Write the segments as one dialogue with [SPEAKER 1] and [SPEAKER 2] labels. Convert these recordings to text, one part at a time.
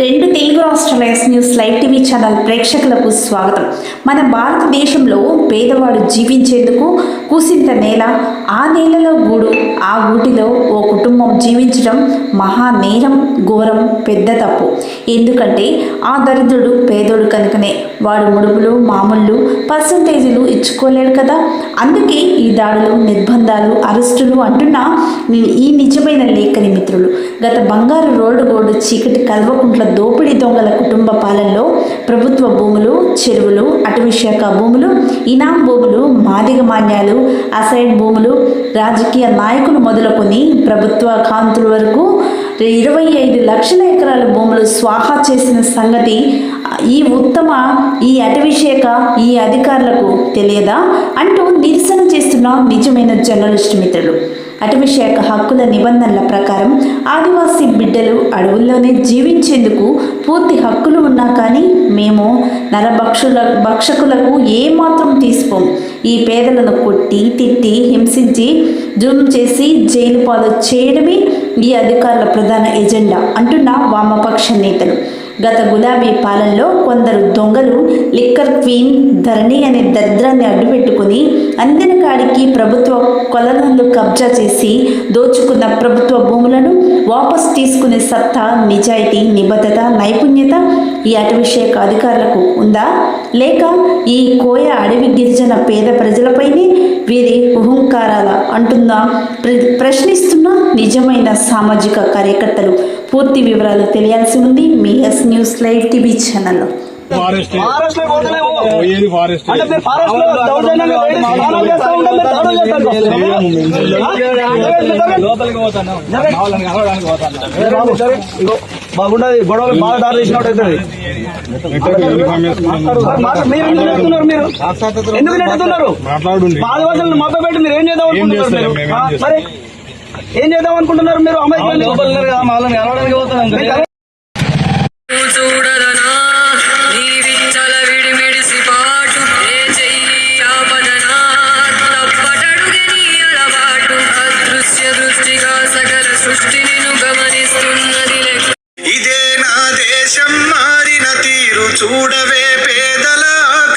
[SPEAKER 1] రెండు తెలుగు రాష్ట్రాల S news live TV channel ప్రేక్షకులకు స్వాగతం. మన భారతదేశంలో పేదవాడు జీవించేందుకు కూసింత నేల ఆ నేలలో గూడు ఆ గూటిలో ఓ కుటుంబం జీవించడం మహా నేరం ఘోరం పెద్ద తప్పు. ఎందుకంటే ఆ దరిద్రుడు పేదోడు కనుకనే. వాడు ముడుపులు మామూళ్ళు పర్సంటేజీలు ఇచ్చుకోలేడు కదా. అందుకే ఈ దాడులు నిర్బంధాలు అరెస్టులు అంటున్న ఈ నిజమైన లేఖని మిత్రులు. గత బంగారు రోడ్డు గోడు చీకటి కల్వకుంట్ల దోపిడీ దొంగల కుటుంబ పాలనలో ప్రభుత్వ భూములు చెరువులు అటవీశాఖ భూములు ఇనాం భూములు మాదిగ మాన్యాలు అసైడ్ భూములు రాజకీయ నాయకులు మొదలుకొని ప్రభుత్వ కాంతుల వరకు ఇరవై ఐదు లక్షల ఎకరాల భూములు స్వాహా చేసిన సంగతి ఈ ఉత్తమ ఈ అటవీశాఖ ఈ అధికారులకు తెలియదా? అంటూ నిరసన చేస్తున్న నిజమైన జర్నలిస్ట్ మిత్రులు. అటవీశాఖ హక్కుల నిబంధనల ప్రకారం ఆదివాసీ బిడ్డలు అడవుల్లోనే జీవించేందుకు పూర్తి హక్కులు ఉన్నా కానీ మేము నరభక్షుల భక్షకులకు ఏమాత్రం తీసుకోం ఈ పేదలను కొట్టి తిట్టి హింసించి జూమ్ చేసి జైలు పాలు చేయడమే ఈ అధికారుల ప్రధాన ఎజెండా అంటున్న వామపక్ష నేతలు. గత గులాబీ పాలనలో కొందరు దొంగలు లిక్కర్ క్వీన్ ధరణి అనే దరిద్రాన్ని అడ్డుపెట్టుకుని అందిన కాడికి ప్రభుత్వ కొలనలు కబ్జా చేసి దోచుకున్న ప్రభుత్వ భూములను వాపస్ తీసుకునే సత్తా నిజాయితీ నిబద్ధత నైపుణ్యత ఈ అటవీ శాఖ అధికారులకు ఉందా? లేక ఈ కోయ అడవి గిరిజన పేద ప్రజలపైనే వీరి ఉహంకారాల అంటుందా? ప్ర- ప్రశ్నిస్తున్న నిజమైన సామాజిక కార్యకర్తలు పూర్తి వివరాలు తెలియాల్సి ఉంది. మీ ఎస్ న్యూస్ లైవ్ టీవీ ఛానల్లో.
[SPEAKER 2] ఫారెస్ట్
[SPEAKER 3] ఫారెస్ట్
[SPEAKER 2] పోయేది
[SPEAKER 4] లోపలికి పోతాను.
[SPEAKER 3] బాగుండదు. గొడవలు బాగా దారి తీసినట్టు అవుతుంది. మీరు ఎందుకు నెట్టుతున్నారు మీరు? ఎందుకు నెట్టుతున్నారు
[SPEAKER 2] మాట్లాడుండి.
[SPEAKER 3] ఆదివాసులను మభ్య పెట్టి మీరు ఏం చేద్దాం అనుకుంటున్నారు? మీరు? మరి ఏం చేద్దాం అనుకుంటున్నారు మీరు? అమ్మాయి
[SPEAKER 5] చూడవే పేదల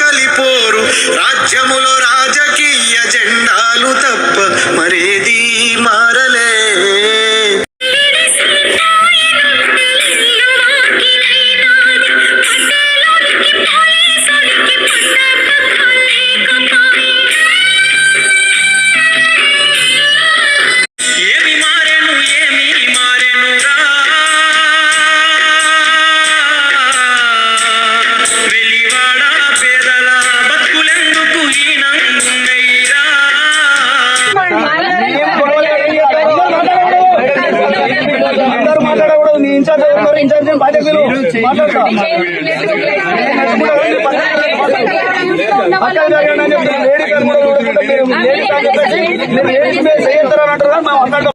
[SPEAKER 5] కలిపోరు. రాజ్యములో రాజకీయ జెండాలు తప్ప
[SPEAKER 3] మాట్లాడకూడదు నీ ఇన్ఛార్జ్ ఎవరు ఇన్ఛార్జ్ బాధ్యతలు మాట్లాడతా లేడీ లేడీ చేస్తారని అంటారా మేము అక్కడ